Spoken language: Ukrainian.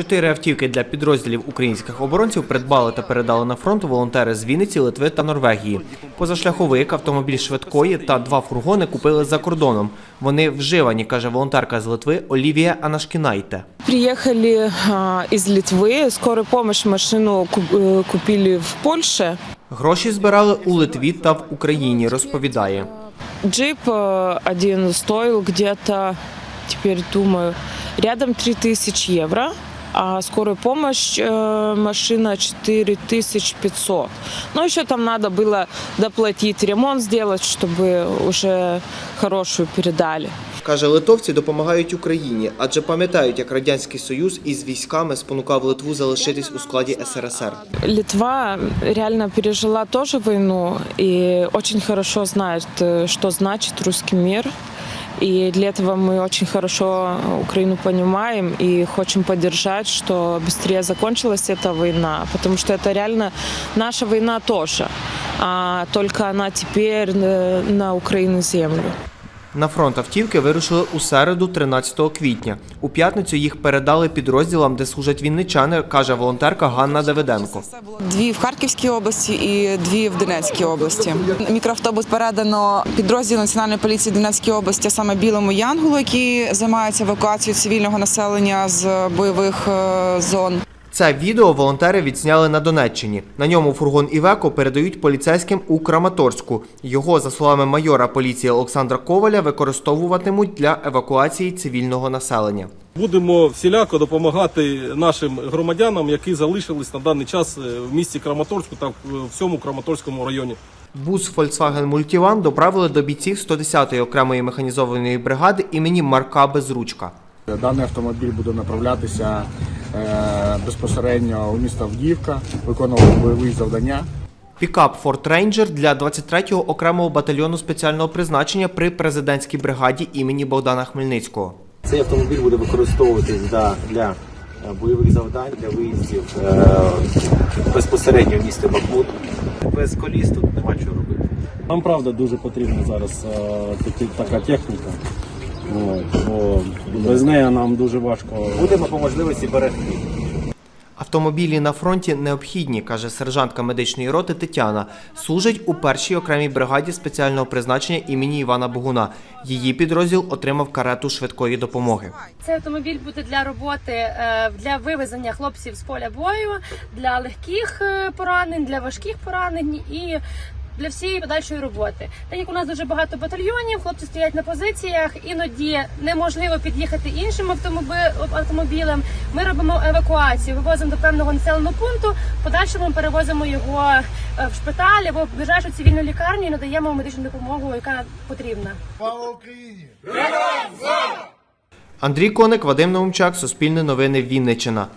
Чотири автівки для підрозділів українських оборонців придбали та передали на фронт волонтери з Вінниці, Литви та Норвегії. Позашляховик, автомобіль швидкої та два фургони купили за кордоном. Вони вживані, каже волонтерка з Литви Олівія Анашкінайте. Приехали а, из Литвы, скорую помощь машину ку- э, купили в Польше. Гроші збирали у Литві та в Україні, розповідає. Джип э, один стоил где-то, теперь думаю, рядом 3000 евро. А скорая помощь э, машина 4500. Но еще там надо было доплатить, ремонт сделать, чтобы уже хорошую передали. Каже, литовці допомагають Україні, адже пам'ятають, як радянський союз із військами спонукав Литву залишитись у складі СРСР. Литва реально пережила тоже войну и очень хорошо знает, э, что значит русский мир. И для этого мы очень хорошо Украину понимаем и хотим поддержать, что быстрее закончилась эта война, потому что это реально наша война тоже, а только она теперь э, на Украину землю. На фронт автівки вирушили у середу, 13 квітня. У п'ятницю їх передали підрозділам, де служать вінничани, каже волонтерка Ганна Давиденко. Дві в Харківській області і дві в Донецькій області. Мікроавтобус передано підрозділ Національної поліції Донецької області, саме Білому Янголу, який займається евакуацією цивільного населення з бойових е, зон. Це відео волонтери відзняли на Донеччині. На ньому фургон Івеко передають поліцейським у Краматорську. Його, за словами майора поліції Олександра Коваля, використовуватимуть для евакуації цивільного населення. Будемо всіляко допомагати нашим громадянам, які залишились на даний час е, в місті Краматорську та в всьому Краматорському районі. Бус Volkswagen Multivan доправили до бійців 110-ї окремої механізованої бригади імені Марка Безручка. Даний автомобіль буде направлятися е, безпосередньо у місто Авдіївка, виконувати бойові завдання. Пікап Ford Ranger для 23-го окремого батальйону спеціального призначення при президентській бригаді імені Богдана Хмельницького. Цей автомобіль буде використовуватись для, для е, бойових завдань, для виїздів е, безпосередньо в місто Бахмут. Без коліс тут нема чого робити. Нам правда дуже потрібна зараз е, така техніка. От, бо без неї нам дуже важко. Будемо по можливості берегти. Автомобілі на фронті необхідні, каже сержантка медичної роти Тетяна. Служить у першій окремій бригаді спеціального призначення імені Івана Богуна. Її підрозділ отримав карету швидкої допомоги. Цей автомобіль буде для роботи е, для вивезення хлопців з поля бою, для легких е, поранень, для важких поранень і для всієї подальшої роботи. Так як у нас дуже багато батальйонів, хлопці стоять на позиціях, іноді неможливо під'їхати іншим автомобілем. Ми робимо евакуацію, вивозимо до певного населеного пункту. Подальшому перевозимо його е, в шпиталь або в ближайшу цивільну лікарню і надаємо медичну допомогу, яка потрібна. Андрій Коник, Вадим Наумчак, Суспільне новини Вінниччина.